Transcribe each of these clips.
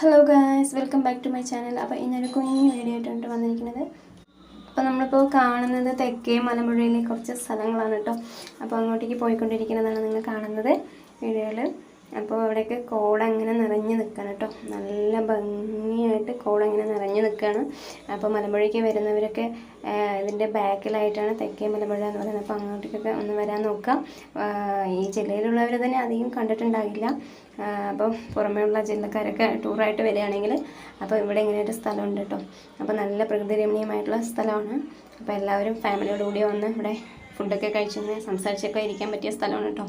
Hello guys welcome back to my channel അപ്പോൾ ഇന്നൊരു കുഞ്ഞു വീഡിയോ ആയിട്ടുണ്ട് വന്നിരിക്കുന്നത്. അപ്പോൾ നമ്മളിപ്പോൾ കാണുന്നത് തെക്കേ മലമ്പുഴയിലെ കുറച്ച് സ്ഥലങ്ങളാണ് കേട്ടോ. അപ്പോൾ അങ്ങോട്ടേക്ക് പോയിക്കൊണ്ടിരിക്കുന്നതാണ് നിങ്ങൾ കാണുന്നത് വീഡിയോയിൽ അപ്പോൾ അവിടെയൊക്കെ കോട ഇങ്ങനെ നിറഞ്ഞ് നിൽക്കണം കേട്ടോ നല്ല ഭംഗിയായിട്ട് കോട ഇങ്ങനെ നിറഞ്ഞ് നിൽക്കുകയാണ് അപ്പോൾ മലമ്പുഴയ്ക്ക് വരുന്നവരൊക്കെ ഇതിന്റെ ബാക്കിലായിട്ടാണ് തെക്കേ മലമ്പുഴ എന്ന് പറയുന്നത്. അപ്പോൾ അങ്ങോട്ടേക്കൊക്കെ ഒന്ന് വരാൻ നോക്കാം. ഈ ജില്ലയിലുള്ളവർ തന്നെ അധികം കണ്ടിട്ടുണ്ടാകില്ല. അപ്പോൾ അപ്പം പുറമേയുള്ള ജില്ലക്കാരൊക്കെ ടൂറായിട്ട് വരികയാണെങ്കിൽ അപ്പോൾ ഇവിടെ ഇങ്ങനെ ഒരു സ്ഥലമുണ്ട് കേട്ടോ അപ്പോൾ നല്ല പ്രകൃതി രമണീയമായിട്ടുള്ള സ്ഥലമാണ്. അപ്പോൾ എല്ലാവരും ഫാമിലിയോടുകൂടി വന്ന് ഇവിടെ ഫുഡൊക്കെ കഴിച്ചിങ്ങനെ സംസാരിച്ചൊക്കെ ഇരിക്കാൻ പറ്റിയ സ്ഥലമാണ് കേട്ടോ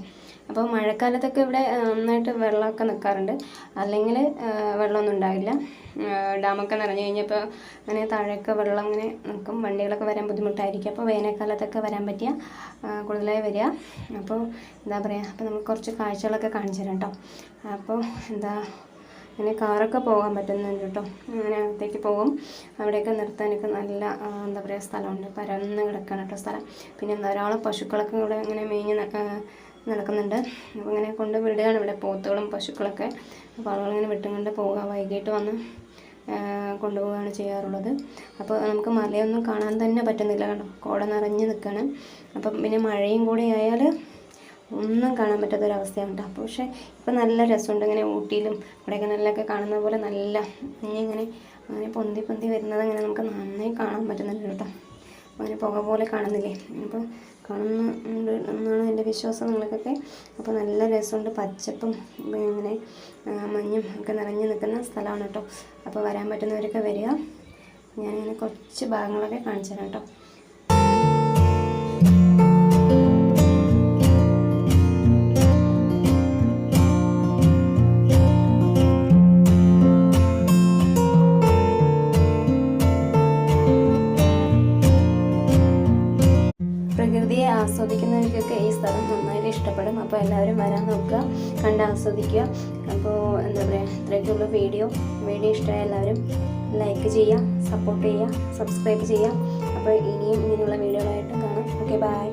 അപ്പോൾ മഴക്കാലത്തൊക്കെ ഇവിടെ നന്നായിട്ട് വെള്ളമൊക്കെ നിൽക്കാറുണ്ട്. അല്ലെങ്കിൽ വെള്ളമൊന്നും ഉണ്ടാവില്ല. ഡാമൊക്കെ നിറഞ്ഞു കഴിഞ്ഞപ്പോൾ അങ്ങനെ താഴെയൊക്കെ വെള്ളം അങ്ങനെ നിൽക്കും. വണ്ടികളൊക്കെ വരാൻ ബുദ്ധിമുട്ടായിരിക്കും. അപ്പോൾ വേനൽക്കാലത്തൊക്കെ വരാൻ പറ്റിയ കൂടുതലായി വരിക. അപ്പോൾ എന്താ പറയുക അപ്പോൾ നമുക്ക് കുറച്ച് കാഴ്ചകളൊക്കെ കാണിച്ചു തരാം കേട്ടോ. അപ്പോൾ എന്താ അങ്ങനെ കാറൊക്കെ പോകാൻ പറ്റുന്നുണ്ട് കേട്ടോ. അങ്ങനെ അകത്തേക്ക് പോകും. അവിടെയൊക്കെ നിർത്താനൊക്കെ നല്ല എന്താ പറയുക സ്ഥലമുണ്ട്. പരന്ന് കിടക്കാണ് കേട്ടോ സ്ഥലം. പിന്നെ ധാരാളം പശുക്കളൊക്കെ ഇവിടെ ഇങ്ങനെ മേഞ്ഞ് നടക്കുന്നുണ്ട്. അപ്പോൾ ഇങ്ങനെ കൊണ്ട് വിടുകയാണ് ഇവിടെ പോത്തുകളും പശുക്കളൊക്കെ. അപ്പോൾ ആളുകളിങ്ങനെ വിട്ടും കൊണ്ട് പോവുക വൈകിട്ട് വന്ന് കൊണ്ടുപോവുകയാണ് ചെയ്യാറുള്ളത്. അപ്പോൾ നമുക്ക് മലയൊന്നും കാണാൻ തന്നെ പറ്റുന്നില്ല കണ്ടോ? കോട നിറഞ്ഞ് നിൽക്കുകയാണ് അപ്പം പിന്നെ മഴയും കൂടി ആയാൽ ഒന്നും കാണാൻ പറ്റാത്തൊരവസ്ഥയാണ് കേട്ടോ. അപ്പോൾ പക്ഷേ ഇപ്പം നല്ല രസമുണ്ട്. ഇങ്ങനെ ഊട്ടിയിലും കൊടൈക്കനാലിലൊക്കെ കാണുന്ന പോലെ നല്ല ഇങ്ങനെ അങ്ങനെ പൊന്തി പൊന്തി വരുന്നത് അങ്ങനെ നമുക്ക് നന്നായി കാണാൻ പറ്റുന്നുണ്ട് കേട്ടോ. അങ്ങനെ പുക പോലെ കാണുന്നില്ലേ? അപ്പോൾ കാണുന്നുണ്ട് എന്നാണ് എന്റെ വിശ്വാസം നിങ്ങൾക്കൊക്കെ. അപ്പോൾ നല്ല രസമുണ്ട്. പച്ചപ്പും ഇങ്ങനെ മഞ്ഞും ഒക്കെ നിറഞ്ഞു നിൽക്കുന്ന സ്ഥലമാണ് കേട്ടോ. അപ്പോൾ വരാൻ പറ്റുന്നവരൊക്കെ വരിക. ഞാനിങ്ങനെ കുറച്ച് ഭാഗങ്ങളൊക്കെ കാണിച്ചു തരാം കേട്ടോ. ആസ്വദിക്കുന്നവർക്കൊക്കെ ഈ സ്ഥലം നന്നായിട്ട് ഇഷ്ടപ്പെടും. അപ്പോൾ എല്ലാവരും വരാൻ നോക്കുക. കണ്ട് ആസ്വദിക്കുക. അപ്പോൾ എന്താ പറയുക ഇത്രയൊക്കെയുള്ള വീഡിയോ. വീഡിയോ ഇഷ്ടമായ എല്ലാവരും ലൈക്ക് ചെയ്യുക സപ്പോർട്ട് ചെയ്യുക സബ്സ്ക്രൈബ് ചെയ്യുക. അപ്പോൾ ഇനിയും ഇങ്ങനെയുള്ള വീഡിയോകളായിട്ട് കാണാം. Okay bye